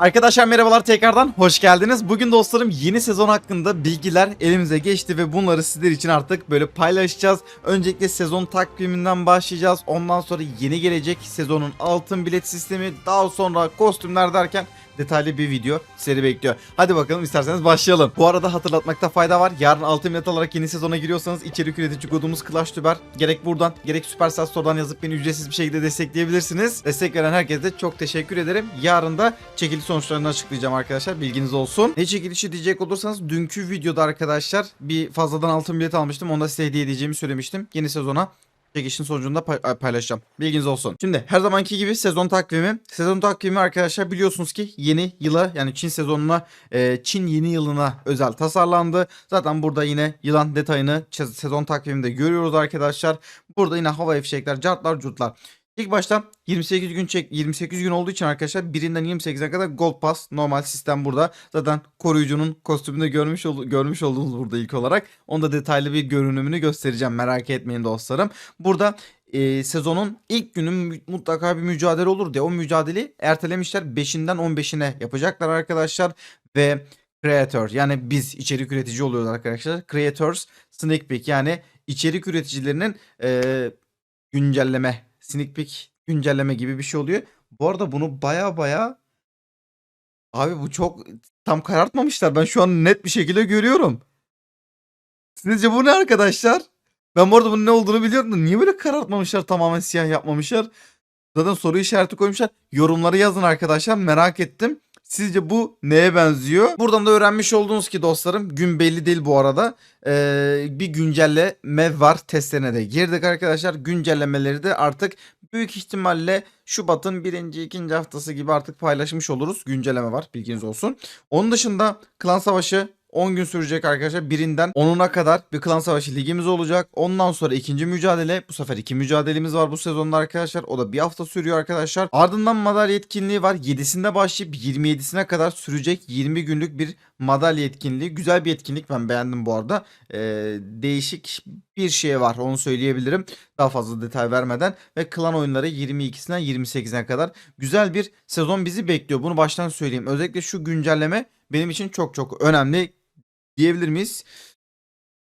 Arkadaşlar merhabalar tekrardan hoş geldiniz. Bugün dostlarım yeni sezon hakkında bilgiler elimize geçti ve bunları sizler için artık böyle paylaşacağız. Öncelikle sezon takviminden başlayacağız. Ondan sonra yeni gelecek sezonun altın bilet sistemi, daha sonra kostümler derken detaylı bir video seri bekliyor. Hadi bakalım isterseniz başlayalım. Bu arada hatırlatmakta fayda var. Yarın altın bilet alarak yeni sezona giriyorsanız içerik üretici kodumuz Clash Tuber. Gerek buradan gerek Supercell Store'dan yazıp beni ücretsiz bir şekilde destekleyebilirsiniz. Destek veren herkese çok teşekkür ederim. Yarın da çekiliş sonuçlarını açıklayacağım arkadaşlar. Bilginiz olsun. Ne çekilişi diyecek olursanız dünkü videoda arkadaşlar bir fazladan altın bilet almıştım. Onu da size hediye edeceğimi söylemiştim. Yeni sezona çekişin sonucunda pay- paylaşacağım. Bilginiz olsun. Şimdi her zamanki gibi sezon takvimi. Sezon takvimi arkadaşlar biliyorsunuz ki yeni yıla yani Çin sezonuna e, Çin yeni yılına özel tasarlandı. Zaten burada yine yılan detayını sezon takviminde görüyoruz arkadaşlar. Burada yine hava fişekler, cartlar, curtlar. İlk başta 28 gün çek 28 gün olduğu için arkadaşlar birinden 28'e kadar Gold Pass normal sistem burada. Zaten koruyucunun kostümünü görmüş ol- görmüş oldunuz burada ilk olarak. Onda detaylı bir görünümünü göstereceğim. Merak etmeyin dostlarım. Burada e, sezonun ilk günü mutlaka bir mücadele olur diye o mücadeleyi ertelemişler. 5'inden 15'ine yapacaklar arkadaşlar ve Creator yani biz içerik üretici oluyoruz arkadaşlar. Creators Sneak Peek yani içerik üreticilerinin e, güncelleme sneak peek güncelleme gibi bir şey oluyor. Bu arada bunu baya baya abi bu çok tam karartmamışlar. Ben şu an net bir şekilde görüyorum. Sizce bu ne arkadaşlar? Ben bu arada bunun ne olduğunu biliyorum da niye böyle karartmamışlar tamamen siyah yapmamışlar? Zaten soru işareti koymuşlar. Yorumları yazın arkadaşlar merak ettim. Sizce bu neye benziyor? Buradan da öğrenmiş oldunuz ki dostlarım gün belli değil bu arada. Ee, bir güncelleme var testlerine de girdik arkadaşlar. Güncellemeleri de artık büyük ihtimalle Şubat'ın birinci ikinci haftası gibi artık paylaşmış oluruz. Güncelleme var bilginiz olsun. Onun dışında klan savaşı 10 gün sürecek arkadaşlar. Birinden 10'una kadar bir klan savaşı ligimiz olacak. Ondan sonra ikinci mücadele. Bu sefer iki mücadelemiz var bu sezonda arkadaşlar. O da bir hafta sürüyor arkadaşlar. Ardından madalya etkinliği var. 7'sinde başlayıp 27'sine kadar sürecek 20 günlük bir madalya etkinliği. Güzel bir etkinlik. Ben beğendim bu arada. Ee, değişik bir şey var onu söyleyebilirim. Daha fazla detay vermeden. Ve klan oyunları 22'sinden 28'ine kadar. Güzel bir sezon bizi bekliyor. Bunu baştan söyleyeyim. Özellikle şu güncelleme benim için çok çok önemli diyebilir miyiz?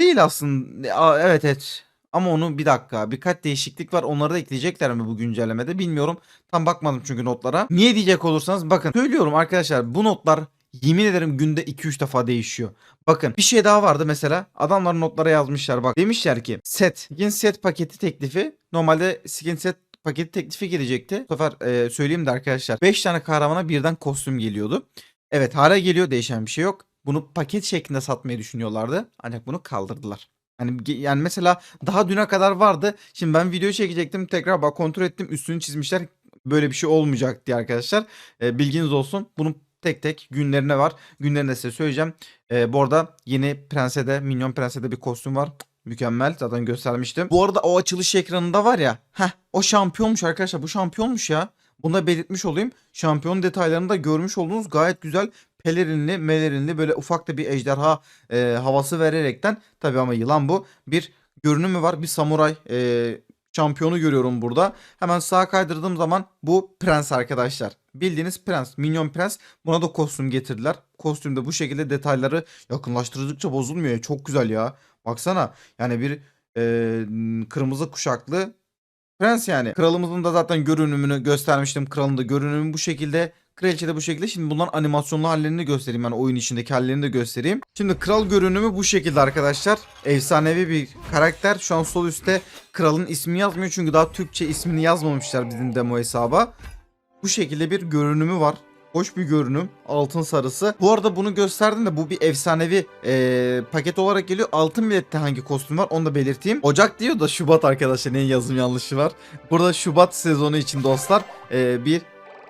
Değil aslında. Evet evet. Ama onu bir dakika birkaç değişiklik var. Onları da ekleyecekler mi bu güncellemede bilmiyorum. Tam bakmadım çünkü notlara. Niye diyecek olursanız bakın. Söylüyorum arkadaşlar bu notlar yemin ederim günde 2-3 defa değişiyor. Bakın bir şey daha vardı mesela. Adamlar notlara yazmışlar bak. Demişler ki set. Skin set paketi teklifi. Normalde skin set paketi teklifi gelecekti. Bu sefer e, söyleyeyim de arkadaşlar. 5 tane kahramana birden kostüm geliyordu. Evet hala geliyor değişen bir şey yok. Bunu paket şeklinde satmayı düşünüyorlardı. Ancak bunu kaldırdılar. Ge- yani mesela daha düne kadar vardı. Şimdi ben video çekecektim. Tekrar bak kontrol ettim. Üstünü çizmişler. Böyle bir şey olmayacak diye arkadaşlar. E, bilginiz olsun. Bunun tek tek günlerine var. Günlerini de size söyleyeceğim. E, bu arada yeni Prense'de, Minyon Prense'de bir kostüm var. Mükemmel. Zaten göstermiştim. Bu arada o açılış ekranında var ya. Heh, o şampiyonmuş arkadaşlar. Bu şampiyonmuş ya. Bunu da belirtmiş olayım. Şampiyon detaylarını da görmüş oldunuz. Gayet güzel pelerinli, melerinli böyle ufak da bir ejderha e, havası vererekten tabii ama yılan bu. Bir görünümü var. Bir samuray e, şampiyonu görüyorum burada. Hemen sağa kaydırdığım zaman bu prens arkadaşlar. Bildiğiniz prens, minyon prens. Buna da kostüm getirdiler. Kostümde bu şekilde detayları yakınlaştırdıkça bozulmuyor. Çok güzel ya. Baksana. Yani bir e, kırmızı kuşaklı Prens yani. Kralımızın da zaten görünümünü göstermiştim. Kralın da görünümü bu şekilde. Kraliçe de bu şekilde. Şimdi bunların animasyonlu hallerini göstereyim. Yani oyun içindeki hallerini de göstereyim. Şimdi kral görünümü bu şekilde arkadaşlar. Efsanevi bir karakter. Şu an sol üstte kralın ismi yazmıyor. Çünkü daha Türkçe ismini yazmamışlar bizim demo hesaba. Bu şekilde bir görünümü var. Hoş bir görünüm. Altın sarısı. Bu arada bunu gösterdim de bu bir efsanevi eee, paket olarak geliyor. Altın bilette hangi kostüm var onu da belirteyim. Ocak diyor da Şubat arkadaşlar. Neyin yazım yanlışı var. Burada Şubat sezonu için dostlar eee, bir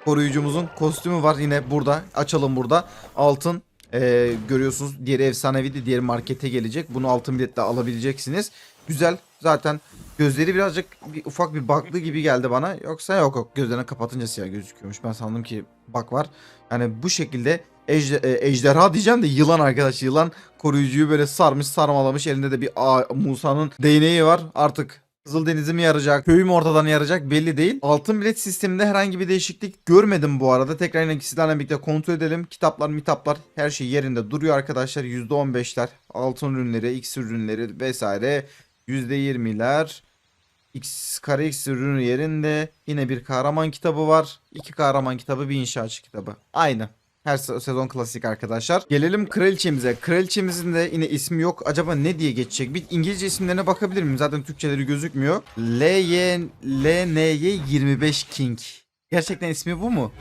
koruyucumuzun kostümü var. Yine burada. Açalım burada. Altın eee, görüyorsunuz. Diğeri efsaneviydi. Diğeri markete gelecek. Bunu altın biletle alabileceksiniz. Güzel. Zaten gözleri birazcık bir, ufak bir baklı gibi geldi bana. Yoksa yok yok. Gözlerini kapatınca siyah gözüküyormuş. Ben sandım ki bak var. Yani bu şekilde ejde, e, ejderha diyeceğim de yılan arkadaş. Yılan koruyucuyu böyle sarmış sarmalamış. Elinde de bir Musa'nın değneği var. Artık Kızıldeniz'i mi yarayacak, köyü mü ortadan yarayacak belli değil. Altın bilet sisteminde herhangi bir değişiklik görmedim bu arada. Tekrar yine sizlerle birlikte kontrol edelim. Kitaplar, mitaplar her şey yerinde duruyor arkadaşlar. %15'ler, altın ürünleri, X ürünleri vesaire. %20'ler. X kare X ürünü yerinde. Yine bir kahraman kitabı var. İki kahraman kitabı, bir inşaatçı kitabı. Aynı. Her se- sezon klasik arkadaşlar. Gelelim kraliçemize. Kraliçemizin de yine ismi yok. Acaba ne diye geçecek? Bir İngilizce isimlerine bakabilir miyim? Zaten Türkçeleri gözükmüyor. LY LNY 25 King. Gerçekten ismi bu mu?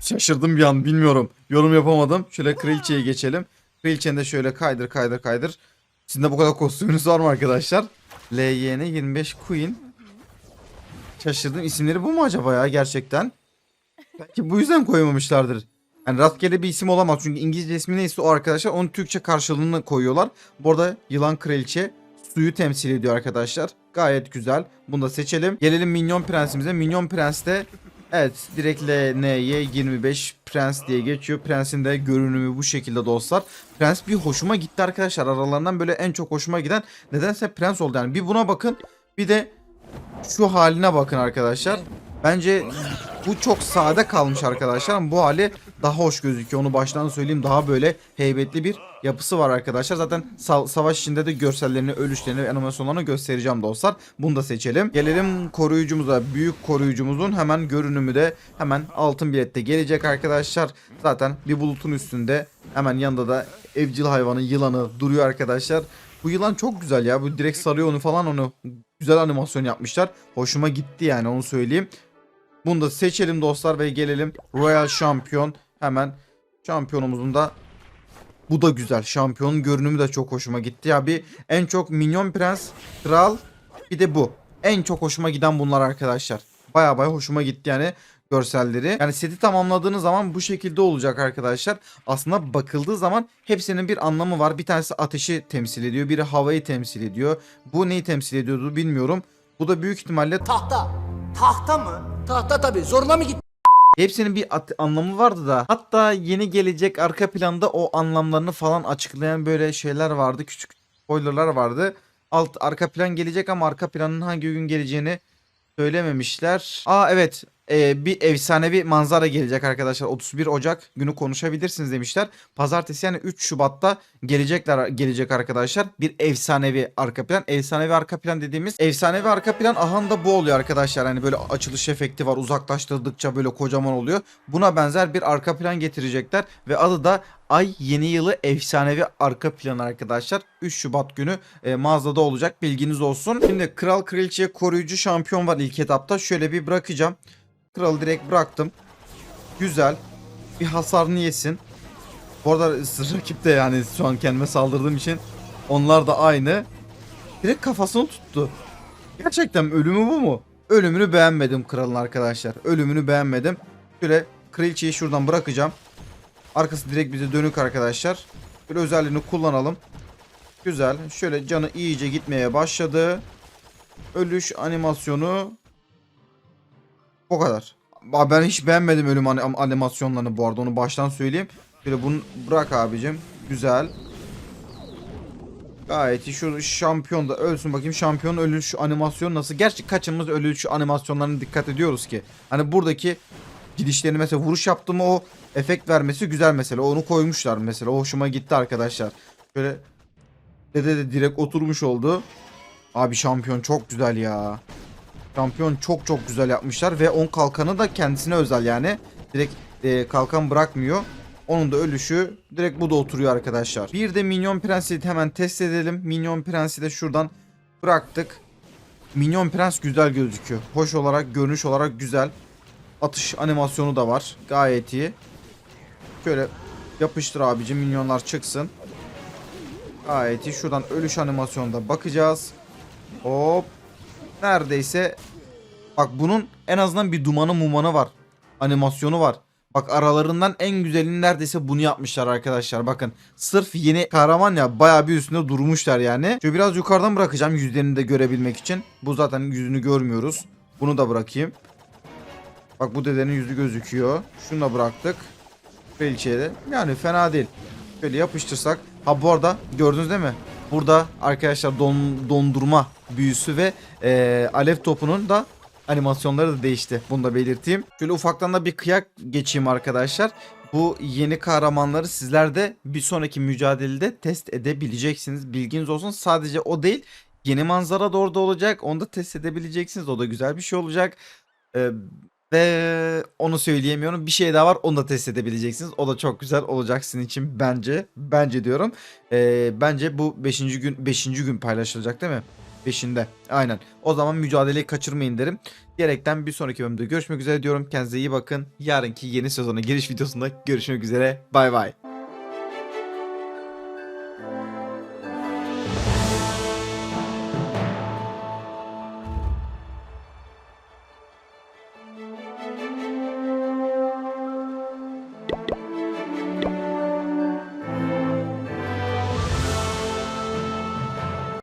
Şaşırdım bir an bilmiyorum. Yorum yapamadım. Şöyle kraliçeye geçelim. Kraliçenin de şöyle kaydır kaydır kaydır. Sizin de bu kadar kostümünüz var mı arkadaşlar? LYN 25 Queen. Şaşırdım. İsimleri bu mu acaba ya gerçekten? Belki bu yüzden koymamışlardır. Yani rastgele bir isim olamaz. Çünkü İngilizce ismi neyse o arkadaşlar onun Türkçe karşılığını koyuyorlar. Bu arada Yılan Kraliçe suyu temsil ediyor arkadaşlar. Gayet güzel. Bunu da seçelim. Gelelim Minyon Prensimize. Minyon Prens de evet direkt LNY 25 Prens diye geçiyor. Prensin de görünümü bu şekilde dostlar. Prens bir hoşuma gitti arkadaşlar. Aralarından böyle en çok hoşuma giden nedense Prens oldu. Yani bir buna bakın bir de şu haline bakın arkadaşlar. Bence bu çok sade kalmış arkadaşlar ama bu hali daha hoş gözüküyor. Onu baştan söyleyeyim. Daha böyle heybetli bir yapısı var arkadaşlar. Zaten sa- savaş içinde de görsellerini, ölüşlerini ve animasyonlarını göstereceğim dostlar. Bunu da seçelim. Gelelim koruyucumuza. Büyük koruyucumuzun hemen görünümü de hemen altın bilette gelecek arkadaşlar. Zaten bir bulutun üstünde hemen yanında da evcil hayvanı yılanı duruyor arkadaşlar. Bu yılan çok güzel ya. Bu direkt sarıyor onu falan onu. Güzel animasyon yapmışlar. Hoşuma gitti yani onu söyleyeyim. Bunu da seçelim dostlar ve gelelim Royal Şampiyon. Hemen şampiyonumuzun da bu da güzel. Şampiyonun görünümü de çok hoşuma gitti. Ya bir en çok Minyon Prens, Kral bir de bu. En çok hoşuma giden bunlar arkadaşlar. Baya baya hoşuma gitti yani görselleri. Yani seti tamamladığınız zaman bu şekilde olacak arkadaşlar. Aslında bakıldığı zaman hepsinin bir anlamı var. Bir tanesi ateşi temsil ediyor. Biri havayı temsil ediyor. Bu neyi temsil ediyordu bilmiyorum. Bu da büyük ihtimalle Tahta. Tahta mı? Tahta tabii. Zoruna mı gitti? Hepsinin bir anlamı vardı da. Hatta yeni gelecek arka planda o anlamlarını falan açıklayan böyle şeyler vardı. Küçük spoilerlar vardı. Alt arka plan gelecek ama arka planın hangi gün geleceğini söylememişler. Aa evet. Ee, bir efsanevi manzara gelecek arkadaşlar. 31 Ocak günü konuşabilirsiniz demişler. Pazartesi yani 3 Şubat'ta gelecekler gelecek arkadaşlar. Bir efsanevi arka plan. Efsanevi arka plan dediğimiz efsanevi arka plan ahanda bu oluyor arkadaşlar. Hani böyle açılış efekti var. Uzaklaştırdıkça böyle kocaman oluyor. Buna benzer bir arka plan getirecekler ve adı da Ay Yeni Yılı Efsanevi Arka Planı arkadaşlar. 3 Şubat günü e, mağazada olacak bilginiz olsun. Şimdi Kral Kraliçe koruyucu şampiyon var ilk etapta. Şöyle bir bırakacağım. Kralı direkt bıraktım. Güzel. Bir hasarını yesin. Bu arada rakip de yani şu an kendime saldırdığım için onlar da aynı. Direkt kafasını tuttu. Gerçekten ölümü bu mu? Ölümünü beğenmedim kralın arkadaşlar. Ölümünü beğenmedim. Şöyle kraliçeyi şuradan bırakacağım. Arkası direkt bize dönük arkadaşlar. Bir özelliğini kullanalım. Güzel. Şöyle canı iyice gitmeye başladı. Ölüş animasyonu o kadar. Ben hiç beğenmedim ölüm anim- animasyonlarını bu arada onu baştan söyleyeyim. Şöyle bunu bırak abicim. Güzel. Gayet iyi. Şu şampiyon da ölsün bakayım. Şampiyon ölüş animasyon nasıl? Gerçi kaçımız ölüş animasyonlarına dikkat ediyoruz ki. Hani buradaki gidişlerini mesela vuruş yaptı o efekt vermesi güzel mesela. Onu koymuşlar mesela. O hoşuma gitti arkadaşlar. Şöyle dede de direkt oturmuş oldu. Abi şampiyon çok güzel ya. Şampiyon çok çok güzel yapmışlar ve 10 kalkanı da kendisine özel yani. Direkt e, kalkan bırakmıyor. Onun da ölüşü direkt bu da oturuyor arkadaşlar. Bir de Minyon Prens'i hemen test edelim. Minyon Prens'i de şuradan bıraktık. Minyon Prens güzel gözüküyor. Hoş olarak, görünüş olarak güzel. Atış animasyonu da var. Gayet iyi. Şöyle yapıştır abicim minyonlar çıksın. Gayet iyi. Şuradan ölüş animasyonuna bakacağız. Hop. Neredeyse bak bunun en azından bir dumanı mumanı var. Animasyonu var. Bak aralarından en güzelini neredeyse bunu yapmışlar arkadaşlar. Bakın sırf yeni kahraman ya bayağı bir üstünde durmuşlar yani. Şöyle biraz yukarıdan bırakacağım yüzlerini de görebilmek için. Bu zaten yüzünü görmüyoruz. Bunu da bırakayım. Bak bu dedenin yüzü gözüküyor. Şunu da bıraktık. Kraliçeye de. Yani fena değil. Şöyle yapıştırsak. Ha bu arada gördünüz değil mi? Burada arkadaşlar don- dondurma büyüsü ve e, alev topunun da animasyonları da değişti. Bunu da belirteyim. Şöyle ufaktan da bir kıyak geçeyim arkadaşlar. Bu yeni kahramanları sizler de bir sonraki mücadelede test edebileceksiniz. Bilginiz olsun. Sadece o değil. Yeni manzara da orada olacak. Onu da test edebileceksiniz. O da güzel bir şey olacak. Ee, ve onu söyleyemiyorum. Bir şey daha var. Onu da test edebileceksiniz. O da çok güzel olacak sizin için bence. Bence diyorum. Ee, bence bu 5. gün 5. gün paylaşılacak değil mi? 5'inde. Aynen. O zaman mücadeleyi kaçırmayın derim. Diyerekten bir sonraki bölümde görüşmek üzere diyorum. Kendinize iyi bakın. Yarınki yeni sezona giriş videosunda görüşmek üzere. Bay bay.